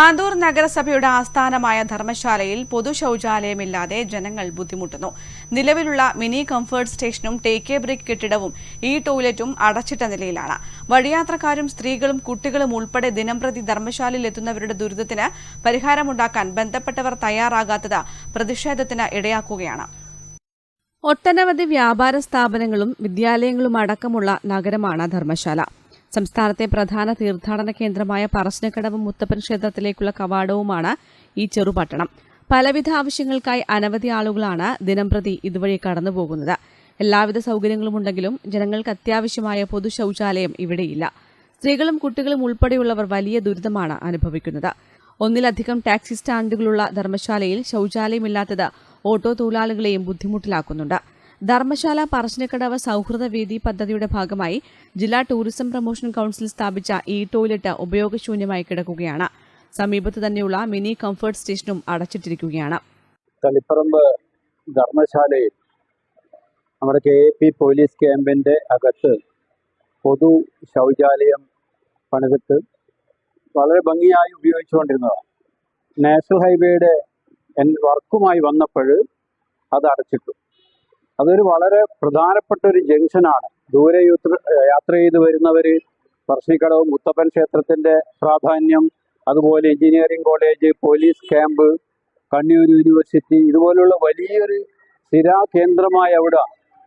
ആന്തൂർ നഗരസഭയുടെ ആസ്ഥാനമായ ധർമ്മശാലയിൽ പൊതു ശൌചാലയമില്ലാതെ ജനങ്ങൾ ബുദ്ധിമുട്ടുന്നു. നിലവിലുള്ള മിനി കംഫേർട്ട് സ്റ്റേഷനും ടേക്ക് എ ബ്രേക്ക് കെട്ടിടവും ഈ ടോയ്ലറ്റും അടച്ചിട്ട നിലയിലാണ്. വഴിയാത്രക്കാരും സ്ത്രീകളും കുട്ടികളും ഉൾപ്പെടെ ദിനംപ്രതി ധർമ്മശാലയിൽ എത്തുന്നവരുടെ ദുരിതത്തിന് പരിഹാരമുണ്ടാക്കാൻ ബന്ധപ്പെട്ടവർ തയ്യാറാകാത്തത് പ്രതിഷേധത്തിന് ഇടയാക്കുകയാണ്. ഒട്ടനവധി വ്യാപാര സ്ഥാപനങ്ങളും വിദ്യാലയങ്ങളും അടക്കമുള്ള നഗരമാണ് ധർമ്മശാല. സംസ്ഥാനത്തെ പ്രധാന തീർത്ഥാടന കേന്ദ്രമായ പറശ്ശിനക്കടവ് മുത്തപ്പൻ ക്ഷേത്രത്തിലേക്കുള്ള കവാടവുമാണ് ഈ ചെറുപട്ടണം. പലവിധ ആവശ്യങ്ങൾക്കായി അനവധി ആളുകളാണ് ദിനംപ്രതി ഇതുവഴി കടന്നുപോകുന്നത്. എല്ലാവിധ സൗകര്യങ്ങളും ഉണ്ടെങ്കിലും ജനങ്ങൾക്ക് അത്യാവശ്യമായ പൊതു ശൗചാലയം ഇവിടെയില്ല. സ്ത്രീകളും കുട്ടികളും ഉൾപ്പെടെയുള്ളവർ വലിയ ദുരിതമാണ് അനുഭവിക്കുന്നത്. ഒന്നിലധികം ടാക്സി സ്റ്റാൻഡുകളുള്ള ധർമ്മശാലയിൽ ശൗചാലയമില്ലാത്തത് ഓട്ടോ തൊഴിലാളികളെയും ബുദ്ധിമുട്ടിലാക്കുന്നുണ്ട്. ധർമ്മശാല പറശ്ശിനിക്കടവ് സൗഹൃദ വേദി പദ്ധതിയുടെ ഭാഗമായി ജില്ലാ ടൂറിസം പ്രൊമോഷൻ കൌൺസിൽ സ്ഥാപിച്ച ഈ ടോയ്ലറ്റ് ഉപയോഗശൂന്യമായി കിടക്കുകയാണ്. സമീപത്ത് തന്നെയുള്ള മിനി കംഫർട്ട് സ്റ്റേഷനും അടച്ചിട്ടിരിക്കുകയാണ്. തളിപ്പറമ്പ് ധർമ്മശാലയിൽ നമ്മുടെ കെ എ പി പോലീസ് ക്യാമ്പിന്റെ അകത്ത് പൊതു ശൗചാലയം പണിതിട്ട് വളരെ ഭംഗിയായി ഉപയോഗിച്ചുകൊണ്ടിരുന്നതാണ്. നാഷണൽ ഹൈവേയുടെ എൻ വർക്കുമായി വന്നപ്പോൾ അത് അടച്ചിട്ടു. അതൊരു വളരെ പ്രധാനപ്പെട്ട ഒരു ജംഗ്ഷനാണ്. ദൂരെ യാത്ര ചെയ്ത് വരുന്നവർ പറശ്ശിക്കടവ് മുത്തപ്പൻ ക്ഷേത്രത്തിന്റെ പ്രാധാന്യം അതുപോലെ engineering college police camp Kannur university ഇതുപോലുള്ള വലിയൊരു സ്ഥിരാ കേന്ദ്രമായ അവിടെ.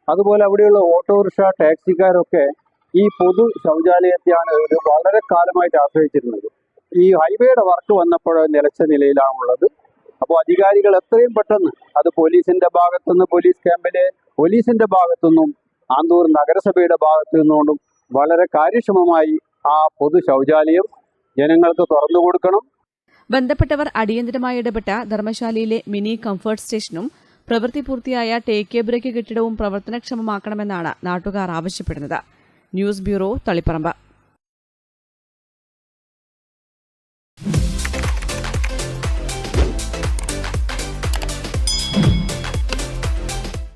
അതുപോലെ അവിടെയുള്ള ഓട്ടോറിക്ഷ ടാക്സിക്കാരൊക്കെ ഈ പൊതു ശൗചാലയത്തെയാണ് ഒരു വളരെ കാലമായിട്ട് ആശ്രയിച്ചിരുന്നത്. ഈ ഹൈവേയുടെ വർക്ക് വന്നപ്പോൾ നിലച്ച നിലയിലാണുള്ളത്. അപ്പോൾ അധികാരികൾ എത്രയും പെട്ടെന്ന് അത് പോലീസിന്റെ ഭാഗത്തുനിന്ന് പോലീസ് ക്യാമ്പിലെ പോലീസിന്റെ ഭാഗത്തുനിന്നും ആന്തൂർ നഗരസഭയുടെ ഭാഗത്തു നിന്നുകൊണ്ടും വളരെ കാര്യക്ഷമമായി ആ പൊതു ശൗചാലയം ജനങ്ങൾക്ക് തുറന്നു കൊടുക്കണം. ബന്ധപ്പെട്ടവർ അടിയന്തരമായി ഇടപെട്ട ധർമ്മശാലയിലെ മിനി കംഫർട്ട് സ്റ്റേഷനും പ്രവൃത്തി പൂർത്തിയായ ടേക്ക് എ ബ്രേക്ക് കെട്ടിടവും പ്രവർത്തനക്ഷമമാക്കണമെന്നാണ് നാട്ടുകാർ ആവശ്യപ്പെടുന്നത്. News bureau Taliparamba.